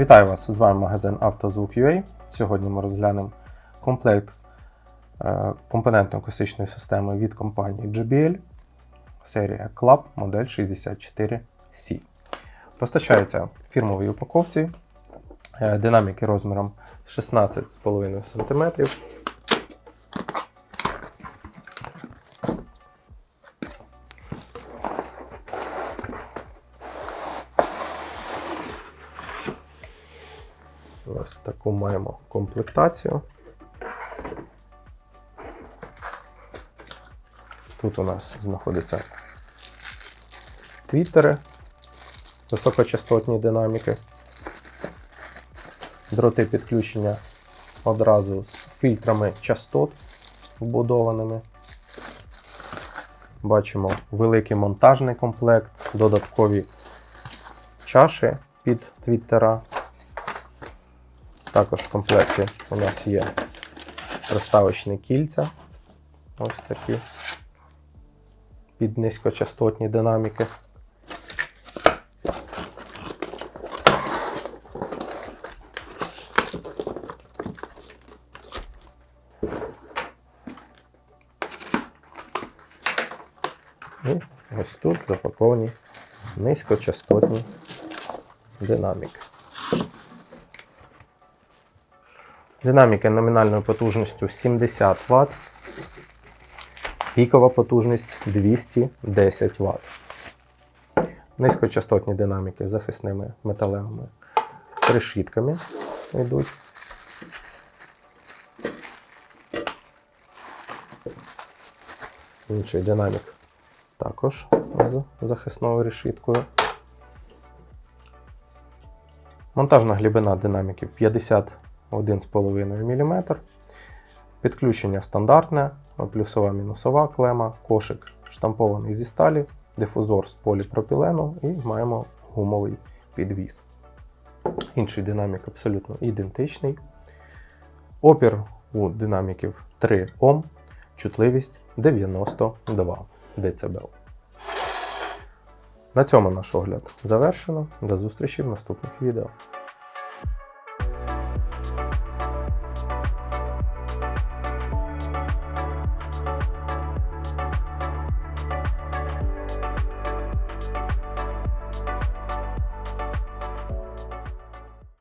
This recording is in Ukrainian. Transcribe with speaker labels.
Speaker 1: Вітаю вас! З вами магазин «Автозвук.UA». Сьогодні ми розглянемо комплект е, компонентно-акустичної системи від компанії JBL, серія Club модель 64C. Постачається в фірмовій упаковці, е, динаміки розміром 16,5 см. Ось таку маємо комплектацію. Тут у нас знаходяться твіттери, високочастотні динаміки, дроти підключення одразу з фільтрами частот вбудованими. Бачимо великий монтажний комплект, додаткові чаші під твіттера. Також в комплекті у нас є приставочні кільця. Ось такі під низькочастотні динаміки. І ось тут запаковані низькочастотні динаміки. Динаміки номінальною потужністю 70 Вт, пікова потужність 210 Вт. Низькочастотні динаміки з захисними металевими решітками йдуть. Інший динамік також з захисною решіткою. Монтажна глибина динаміків 51,5 мм. Підключення стандартне, плюсова мінусова клема, кошик штампований зі сталі, дифузор з поліпропілену і маємо гумовий підвіс. Інший динамік абсолютно ідентичний. Опір у динаміків 3 Ом, чутливість 92 дБ. На цьому наш огляд завершено. До зустрічі в наступних відео.